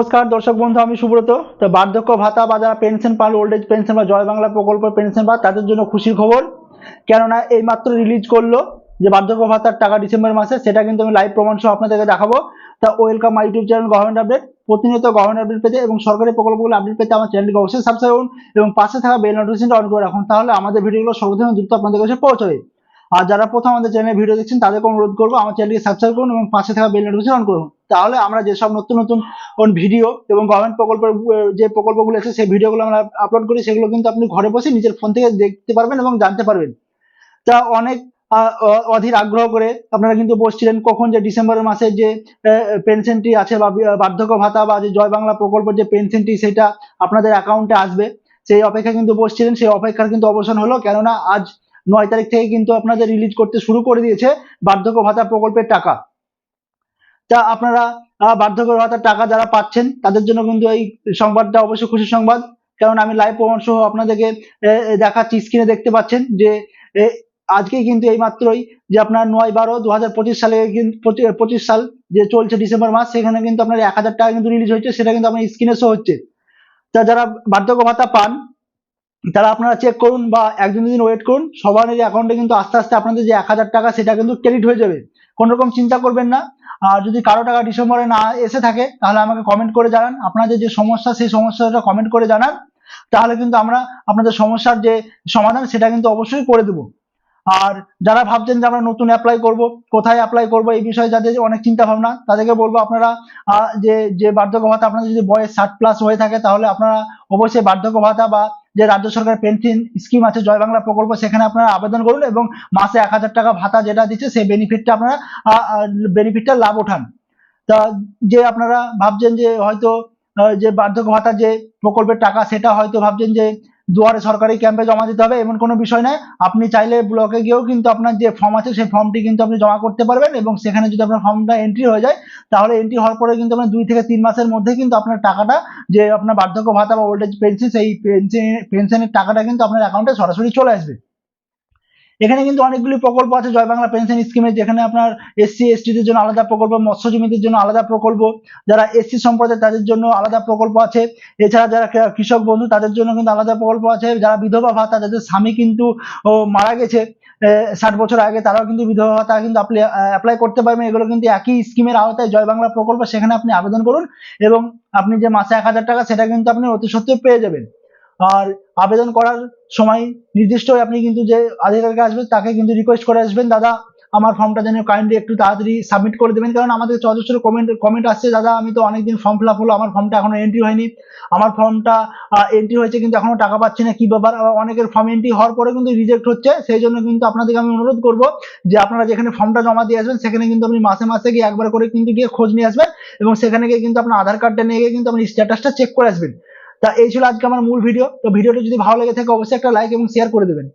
নমস্কার, দর্শক বন্ধু, আমি সুব্রত। তো বার্ধক্য ভাতা বা যারা পেনশন পান ওল্ড এজ পেনশন বা জয় বাংলা প্রকল্প পেনশন বা তাদের জন্য খুশির খবর। কেননা এই মাত্র রিলিজ করল যে বার্ধক্য ভাতার টাকা ডিসেম্বর মাসে, সেটা কিন্তু আমি লাইভ প্রমাণ সহ আপনাদেরকে দেখাবো। তা welcome my YouTube channel government update প্রতিনিয়ত গভর্নমেন্ট আপডেট পেতে এবং সরকারি প্রকল্পগুলো আপডেট পেতে আমার চ্যানেলকে অবশ্যই সাবস্ক্রাইব করুন এবং পাশে থাকা বেল নোটিফিকেশনটা অন করে রাখুন। তাহলে আমাদের ভিডিওগুলো সর্বপ্রথম দ্রুত আপনাদের কাছে পৌঁছাবে। আর যারা প্রথম আমাদের চ্যানেলে ভিডিও দেখছেন, তাদেরকে অনুরোধ করব আমার চ্যানেলকে সাবস্ক্রাইব করুন এবং পাশে থাকা বেল নোটিফিকেশন অন করুন। তাহলে আমরা যেসব নতুন নতুন ভিডিও এবং গভর্নমেন্ট প্রকল্পের যে প্রকল্পগুলো আছে, সেই ভিডিওগুলো আমরা আপলোড করি, সেগুলো কিন্তু আপনি ঘরে বসে নিজের ফোন থেকে দেখতে পারবেন এবং জানতে পারবেন। তা অনেক অধীর আগ্রহ করে আপনারা কিন্তু বসছিলেন কখন যে ডিসেম্বরের মাসে যে পেনশনটি আছে বা বার্ধক্য ভাতা বা যে জয় বাংলা প্রকল্পের যে পেনশনটি সেটা আপনাদের অ্যাকাউন্টে আসবে। সেই অপেক্ষা কিন্তু বসছিলেন, সেই অপেক্ষার কিন্তু অবসান হলো। কেননা আজ নয় তারিখ থেকে কিন্তু আপনাদের রিলিজ করতে শুরু করে দিয়েছে বার্ধক্য ভাতা প্রকল্পের টাকা। তা আপনারা বার্ধক্য ভাতার টাকা যারা পাচ্ছেন, তাদের জন্য কিন্তু এই সংবাদটা অবশ্যই খুশি সংবাদ। কারণ আমি লাইভ প্রমাণ সহ আপনাদেরকে দেখাচ্ছি স্ক্রিনে দেখতে পাচ্ছেন যে আজকে কিন্তু এই মাত্রই যে আপনার নয় বারো দু হাজার পঁচিশ সালে পঁচিশ সাল যে চলছে ডিসেম্বর মাস, সেখানে কিন্তু আপনার এক হাজার টাকা কিন্তু রিলিজ হচ্ছে সেটা কিন্তু আপনার স্ক্রিনে শো হচ্ছে। তা যারা বার্ধক্য ভাতা পান তারা আপনারা চেক করুন বা একদিন দুদিন ওয়েট করুন। সবারই অ্যাকাউন্টে কিন্তু আস্তে আস্তে আপনাদের যে এক হাজার টাকা সেটা কিন্তু ক্রেডিট হয়ে যাবে। কোনো রকম চিন্তা করবেন না। আর যদি কারও টাকা ডিসেম্বরে না এসে থাকে, তাহলে আমাকে কমেন্ট করে জানান। আপনাদের যে সমস্যা, সেই সমস্যাটা কমেন্ট করে জানান। তাহলে কিন্তু আমরা আপনাদের সমস্যার যে সমাধান, সেটা কিন্তু অবশ্যই করে দেবো। আর যারা ভাবছেন যে আমরা নতুন অ্যাপ্লাই করব, কোথায় অ্যাপ্লাই করব, এই বিষয়ে যাদের অনেক চিন্তা ভাবনা, তাদেরকে বলব আপনারা যে যে বার্ধক্য ভাতা আপনাদের যদি বয়স ষাট প্লাস হয়ে থাকে, তাহলে আপনারা অবশ্যই বার্ধক্য ভাতা বা যে রাজ্য সরকারের পেনশন স্কিম আছে, জয় বাংলা প্রকল্প, সেখানে আপনারা আবেদন করুন এবং মাসে এক হাজার টাকা ভাতা যেটা দিচ্ছে, সেই বেনিফিটটা আপনারা বেনিফিটটা লাভ ওঠান। তা যে আপনারা ভাবছেন যে হয়তো যে বার্ধক্য ভাতা যে প্রকল্পের টাকা, সেটা হয়তো ভাবছেন যে দুয়ারে সরকারি ক্যাম্পে জমা দিতে হবে, এমন কোনো বিষয় নয়। আপনি চাইলে ব্লকে গিয়েও কিন্তু আপনার যে ফর্ম আছে, সেই ফর্মটি কিন্তু আপনি জমা করতে পারবেন এবং সেখানে যদি আপনার ফর্মটা এন্ট্রি হয়ে যায়, তাহলে এন্ট্রি হওয়ার পরে কিন্তু আপনার দুই থেকে তিন মাসের মধ্যে কিন্তু আপনার টাকাটা, যে আপনার বার্ধক্য ভাতা বা ওল্ড এজ পেনশন সেই পেনশন পেনশনের টাকাটা কিন্তু আপনার অ্যাকাউন্টে সরাসরি চলে আসবে। এখানে কিন্তু অনেকগুলি প্রকল্প আছে, জয় বাংলা পেনশন স্কিমে যেখানে আপনার এসসি এসটিদের জন্য আলাদা প্রকল্প মৎস্যজীবীদের জন্য আলাদা প্রকল্প, যারা এসসি সম্প্রদায় তাদের জন্য আলাদা প্রকল্প আছে। এছাড়া যারা কৃষক বন্ধু তাদের জন্য কিন্তু আলাদা প্রকল্প আছে। যারা বিধবা ভাতা যাদের স্বামী কিন্তু মারা গেছে ষাট বছর আগে, তারাও কিন্তু বিধবা ভাতা কিন্তু আপনি অ্যাপ্লাই করতে পারবেন। এগুলো কিন্তু একই স্কিমের আওতায় জয় বাংলা প্রকল্প, সেখানে আপনি আবেদন করুন এবং আপনি যে মাসে এক হাজার টাকা, সেটা কিন্তু আপনি অতি সত্ত্বেও পেয়ে যাবেন। আর আবেদন করার সময় নির্দিষ্ট আপনি কিন্তু যে আধিকারিক আসবেন, তাকে কিন্তু রিকোয়েস্ট করে আসবেন। দাদা, আমার ফর্মটা যেন কাইন্ডলি একটু তাড়াতাড়ি সাবমিট করে দেবেন, কারণ আমাদের অজস্র কমেন্ট কমেন্ট আসছে। দাদা, আমি তো অনেকদিন ফর্ম ফিল আপ হলো, আমার ফর্মটা এখনও এন্ট্রি হয়নি। আমার ফর্মটা এন্ট্রি হয়েছে কিন্তু এখনও টাকা পাচ্ছি না, কি ব্যাপার? অনেকের ফর্ম এন্ট্রি হওয়ার পরে কিন্তু রিজেক্ট হচ্ছে। সেই জন্য কিন্তু আপনাদেরকে আমি অনুরোধ করব যে আপনারা যেখানে ফর্মটা জমা দিয়ে আসবেন, সেখানে কিন্তু আপনি মাসে মাসে গিয়ে একবার করে কিন্তু গিয়ে খোঁজ নিয়ে আসবেন এবং সেখানে গিয়ে কিন্তু আপনার আধার কার্ডটা নিয়ে গিয়ে কিন্তু আপনি স্ট্যাটাসটা চেক করে আসবেন। তা এই ছিল আজকে আমার মূল ভিডিও তো ভিডিওটা যদি ভালো লেগে থাকে, অবশ্যই একটা লাইক এবং শেয়ার করে দেবেন।